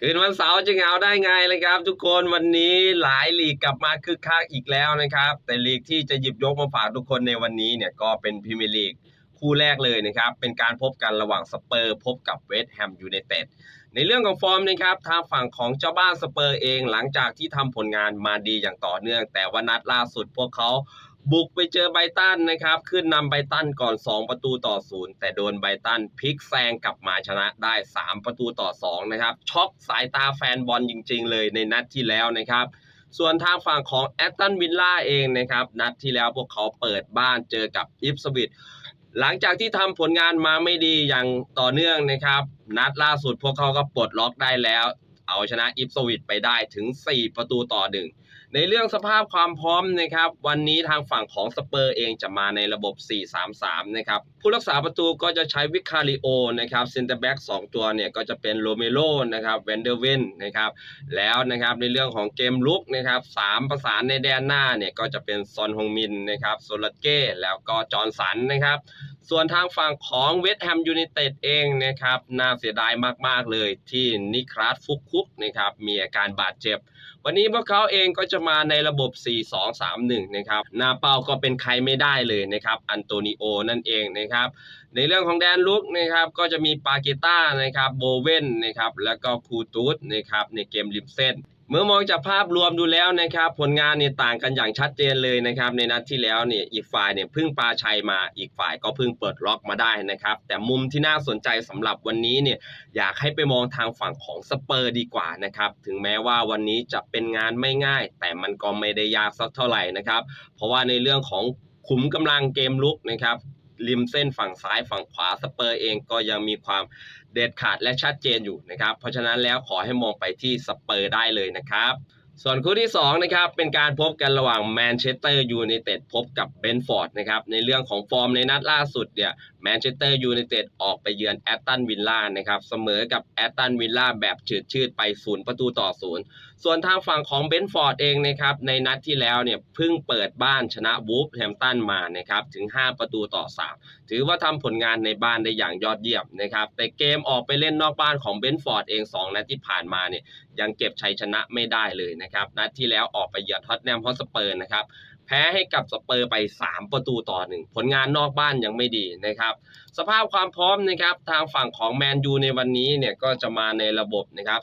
คืนวันเสาร์จะเหงาได้ไงเลยครับ ทุกคนวันนี้หลายลีกกลับมาคึกคักอีกแล้วนะครับ แต่ลีกที่จะหยิบยกมาฝากทุกคนในวันนี้เนี่ยก็เป็นพรีเมียร์ลีกคู่แรกเลยนะครับ เป็นการพบกันระหว่างสเปอร์พบกับเวสต์แฮมยูไนเต็ดในเรื่องของฟอร์มนะครับทางฝั่งของเจ้าบ้านสเปอร์เองหลังจากที่ทำผลงานมาดีอย่างต่อเนื่อง แต่วันนัดล่าสุดพวกเขา บุกไปเจอไบตันนะครับ ขึ้นนำไบตันก่อน 2 ประตูต่อศูนย์แต่โดนไบตันพลิกแซงกลับมาชนะได้ 3 ประตูต่อ2นะครับช็อกสายตาแฟนบอลจริง ๆ เลยในนัดที่แล้วนะครับ ส่วนทางฝั่งของแอตตันวิลล่าเองนะครับ นัดที่แล้วพวกเขาเปิดบ้านเจอกับอิฟสวิตหลังจากที่ทำผลงานมาไม่ดีอย่างต่อเนื่องนะครับ นัดล่าสุดพวกเขาก็ปลดล็อกได้แล้ว เอาชนะอิฟสวิตไปได้ถึง 4 ประตูต่อหนึ่งในเรื่องสภาพความพร้อมนะครับ วันนี้ทางฝั่งของสเปอร์เองจะมาในระบบ 4-3-3 นะครับ ผู้รักษาประตูก็จะใช้วิคาริโอนะครับเซนเตอร์แบ็ก2ตัวเนี่ยก็จะเป็นโรเมโรนะครับเวนเดอร์เวนนะครับ แล้วนะครับในเรื่องของเกมลุกนะครับสามประสานในแดนหน้าเนี่ยก็จะเป็นซอนฮงมินนะครับโซลัดเก้แล้วก็จอร์นสันนะครับ ส่วนทางฝั่งของเวสต์แฮมยูไนเต็ดเองนะครับน่าเสียดายมาก ๆ เลยที่นิคลัสฟุกคุกนะครับมีอาการบาดเจ็บ วันนี้พวกเขาเองก็จะมาในระบบ 4-2-3-1 นะครับหน้าเป้าก็เป็นใครไม่ได้เลยนะครับอันโตนิโอนั่นเองนะครับในเรื่องของแดนลุกนะครับก็จะมีปาเกต้านะครับโบเวนนะครับแล้วก็คูตูสนะครับในเกมริมเส้น เมื่อมองจากภาพรวมดูแล้วนะครับ ผลงานเนี่ยต่างกันอย่างชัดเจนเลยนะครับ ในนัดที่แล้วเนี่ยอีกฝ่ายเนี่ยพึ่งปาชัยมาอีกฝ่ายก็พิ่งเปิดล็อกมาได้นะครับ แต่มุมที่น่าสนใจสำหรับวันนี้เนี่ยอยากให้ไปมองทางฝั่งของสเปอร์ดีกว่านะครับ ถึงแม้ว่าวันนี้จะเป็นงานไม่ง่าย แต่มันก็ไม่ได้ยากสักเท่าไหร่นะครับ เพราะว่าในเรื่องของขุมกำลังเกมลุกนะครับ ริมเส้นฝั่งซ้ายฝั่งขวาสเปอร์เองก็ยังมีความเด็ดขาดและชัดเจนอยู่นะครับ เพราะฉะนั้นแล้วขอให้มองไปที่สเปอร์ได้เลยนะครับ ส่วนคู่ที่2นะครับเป็นการพบกันระหว่างแมนเชสเตอร์ยูไนเต็ดพบกับเบนฟอร์ดนะครับในเรื่องของฟอร์มในนัดล่าสุดเนี่ย แมนเชสเตอร์ยูไนเต็ดออกไปเยือนแอตตันวิลล่านะครับเสมอกับแอตตันวิลล่าแบบฉืดชืดไปศูนย์ประตูต่อศูนย์ส่วนทางฝั่งของเบนฟอร์ดเองนะครับในนัดที่แล้วเนี่ยเพิ่งเปิดบ้านชนะวูฟแฮมตันมานะครับถึง 5 ประตูต่อ 3 ถือว่าทำผลงานในบ้านได้อย่างยอดเยี่ยมนะครับแต่เกมออกไปเล่นนอกบ้านของเบนฟอร์ดเอง 2 นัดที่ผ่านมาเนี่ยยังเก็บชัยชนะไม่ได้เลยนะครับนัดที่แล้วออกไปเยือนท็อตแนมฮอสเปอร์นะครับ แพ้ให้กับสเปอร์ไป 3 ประตูต่อหนึ่งผลงานนอกบ้านยังไม่ดีนะครับ สภาพความพร้อมนะครับทางฝั่งของแมนยูในวันนี้เนี่ยก็จะมาในระบบนะครับ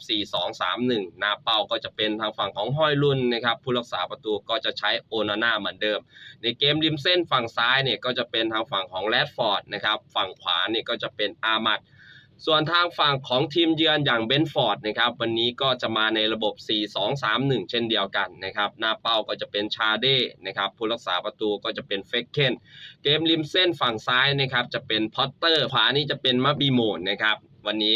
4-2-3-1หน้าเปาก็จะเป็นทางฝั่งของห้อยรุ่นนะครับผู้รักษาประตูก็จะใช้โอนาน่าเหมือนเดิม ในเกมริมเส้นฝั่งซ้ายเนี่ยก็จะเป็นทางฝั่งของแรดฟอร์ดนะครับฝั่งขวาเนี่ยก็จะเป็นอามัด ส่วนทางฝั่งของทีมเยือนอย่างเบนฟอร์ดนะครับวันนี้ก็จะมาในระบบ 4-2-3-1 เช่นเดียวกันนะครับหน้าเป้าก็จะเป็นชาเด้นะครับผู้รักษาประตูก็จะเป็นเฟกเคนเกมริมเส้นฝั่งซ้ายนะครับจะเป็นพอตเตอร์ขวานี่จะเป็นมาบีโมนนะครับวันนี้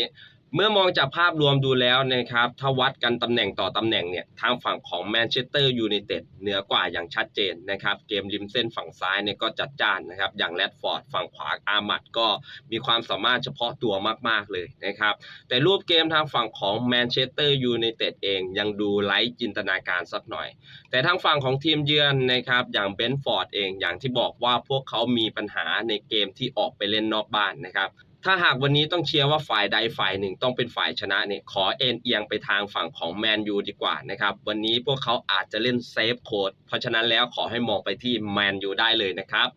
เมื่อมองจากภาพรวมดูแล้วนะครับถ้าวัดกันตำแหน่งต่อตำแหน่งเนี่ยทางฝั่งของแมนเชสเตอร์ยูไนเต็ดเหนือกว่าอย่างชัดเจนนะครับเกมริมเส้นฝั่งซ้ายเนี่ยก็จัดจ้านนะครับอย่างแรดฟอร์ดฝั่งขวาอามัดก็มีความสามารถเฉพาะตัวมากๆเลยนะครับแต่รูปเกมทางฝั่งของแมนเชสเตอร์ยูไนเต็ดเองยังดูไร้จินตนาการสักหน่อย แต่ทางฝั่งของทีมเยือนนะครับอย่างเบนฟอร์ดเองอย่างที่บอกว่าพวกเขามีปัญหาในเกมที่ออกไปเล่นนอกบ้านนะครับ ถ้าหากวันนี้ต้องเชียร์ว่าฝ่ายใดฝ่ายหนึ่งต้องเป็นฝ่ายชนะเนี่ยขอเอ็นเอียงไปทางฝั่งของแมนยูดีกว่านะครับวันนี้พวกเขาอาจจะเล่นเซฟโค้ดเพราะฉะนั้นแล้วขอให้มองไปที่แมนยูได้เลยนะครับ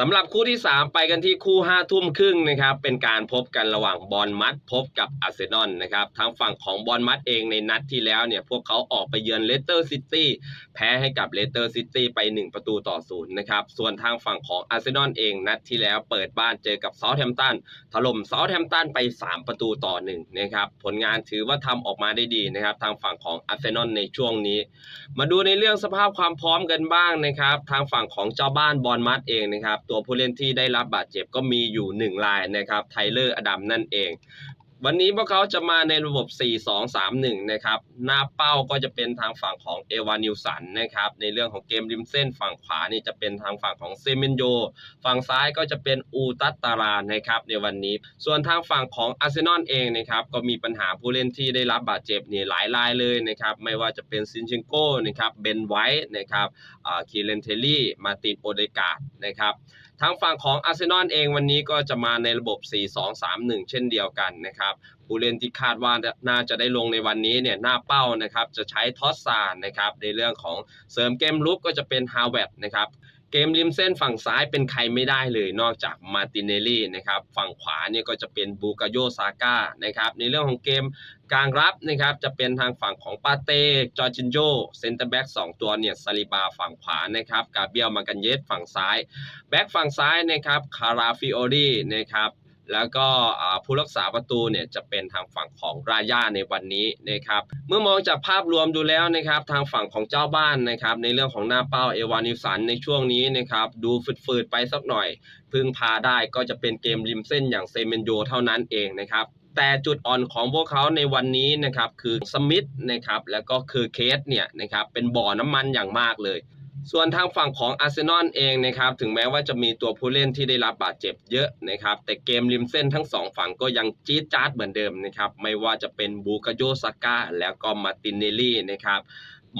สำหรับคู่ที่ 3 ไปกันที่คู่5ทุ่มครึ่งนะครับ เป็นการพบกันระหว่างบอลมัดพบกับอาร์เซนอลนะครับทางฝั่งของบอลมัดเองในนัดที่แล้วเนี่ย พวกเขาออกไปเยือนเลสเตอร์ซิตี้แพ้ให้กับเลสเตอร์ซิตี้ไป 1 ประตูต่อศูนย์นะครับ ส่วนทางฝั่งของอาร์เซนอลเองนัดที่แล้วเปิดบ้านเจอกับเซาท์แฮมป์ตันถล่มเซาท์แฮมป์ตันไป 3 ประตูต่อ1นะครับผลงานถือว่าทำออกมาได้ดีนะครับทางฝั่งของอาร์เซนอลในช่วงนี้ มาดูในเรื่องสภาพความพร้อมกันบ้างนะครับทางฝั่งของเจ้าบ้านบอลมัดเองนะครับตัวผู้เล่นที่ได้รับบาดเจ็บก็มีอยู่ 1 รายนะครับไทเลอร์อดัมนั่นเอง วันนี้พวกเขาจะมาในระบบ 4-2-3-1 นะครับ หน้าเป้าก็จะเป็นทางฝั่งของเอวานิวสันนะครับ ในเรื่องของเกมริมเส้นฝั่งขวานี่จะเป็นทางฝั่งของเซเมนโย ฝั่งซ้ายก็จะเป็นอูตัตตารานะครับ ในวันนี้ ส่วนทางฝั่งของอาร์เซนอลเองนะครับ ก็มีปัญหาผู้เล่นที่ได้รับบาดเจ็บนี่หลายรายเลยนะครับ ไม่ว่าจะเป็นซินเชนโก้นะครับ เบนไวท์นะครับอ่าคีเลนเทลลี่ มาตินโอเดกาดนะครับ ทางฝั่งของอาร์เซนอลเองวันนี้ก็จะมาในระบบ 4-2-3-1 เช่นเดียวกันนะครับผู้เล่นที่คาดว่าน่าจะได้ลงในวันนี้เนี่ยหน้าเป้านะครับจะใช้ทอสซานนะครับในเรื่องของเสริมเกมลุกก็จะเป็นฮาวเวดนะครับ เกมริมเส้นฝั่งซ้ายเป็นใครไม่ได้เลยนอกจากมาติเนลลี่นะครับฝั่งขวาเนี่ยก็จะเป็นบูกาโยซาก้านะครับในเรื่องของเกมกลางรับนะครับจะเป็นทางฝั่งของปาเต้จอร์จินโยเซนเตอร์แบ็กสองตัวเนี่ยซาลิบาฝั่งขวานะครับกาเบียลมากันเยสฝั่งซ้าย แบ็กฝั่งซ้ายนะครับคาราฟิโอรีนะครับ แล้วก็ผู้รักษาประตูเนี่ยจะเป็นทางฝั่งของราย่าในวันนี้นะครับ เมื่อมองจากภาพรวมดูแล้วนะครับ ทางฝั่งของเจ้าบ้านนะครับ ในเรื่องของหน้าเป้าเอวานิสันในช่วงนี้นะครับดูฝืดๆไปสักหน่อย พึ่งพาได้ก็จะเป็นเกมริมเส้นอย่างเซเมนโยเท่านั้นเองนะครับแต่จุดอ่อนของพวกเขาในวันนี้นะครับคือสมิธนะครับแล้วก็คือเคสเนี่ยนะครับเป็นบ่อน้ำมันอย่างมากเลย ส่วนทางฝั่งของอาร์เซนอลเองนะครับถึงแม้ว่าจะมีตัวผู้เล่นที่ได้รับบาดเจ็บเยอะนะครับแต่เกมริมเส้นทั้งสองฝั่งก็ยังจี๊ดจ๊าดเหมือนเดิมนะครับไม่ว่าจะเป็นบูกาโยซาก้าแล้วก็มาตินเนลลี่นะครับ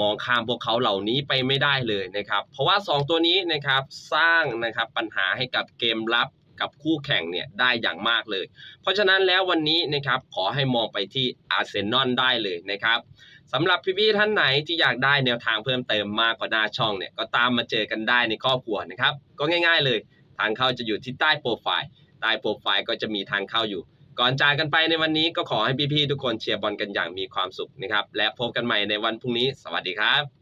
มองข้ามพวกเขาเหล่านี้ไปไม่ได้เลยนะครับเพราะว่า 2 ตัวนี้นะครับสร้างนะครับปัญหาให้กับเกมรับกับคู่แข่งเนี่ยได้อย่างมากเลย เพราะฉะนั้นแล้ววันนี้นะครับขอให้มองไปที่อาร์เซนอลได้เลยนะครับ สำหรับพี่ๆท่านไหนที่อยากได้แนวทางเพิ่มเติมมากกว่าหน้าช่องเนี่ยก็ตามมาเจอกันได้ในครอบครัวนะครับ ก็ง่าย ๆ เลย ทางเข้าจะอยู่ที่ใต้โปรไฟล์ใต้โปรไฟล์ก็จะมีทางเข้าอยู่ ก่อนจากกันไปในวันนี้ก็ขอให้พี่ๆทุกคนเชียร์บอลกันอย่างมีความสุขนะครับ และพบกันใหม่ในวันพรุ่งนี้ สวัสดีครับ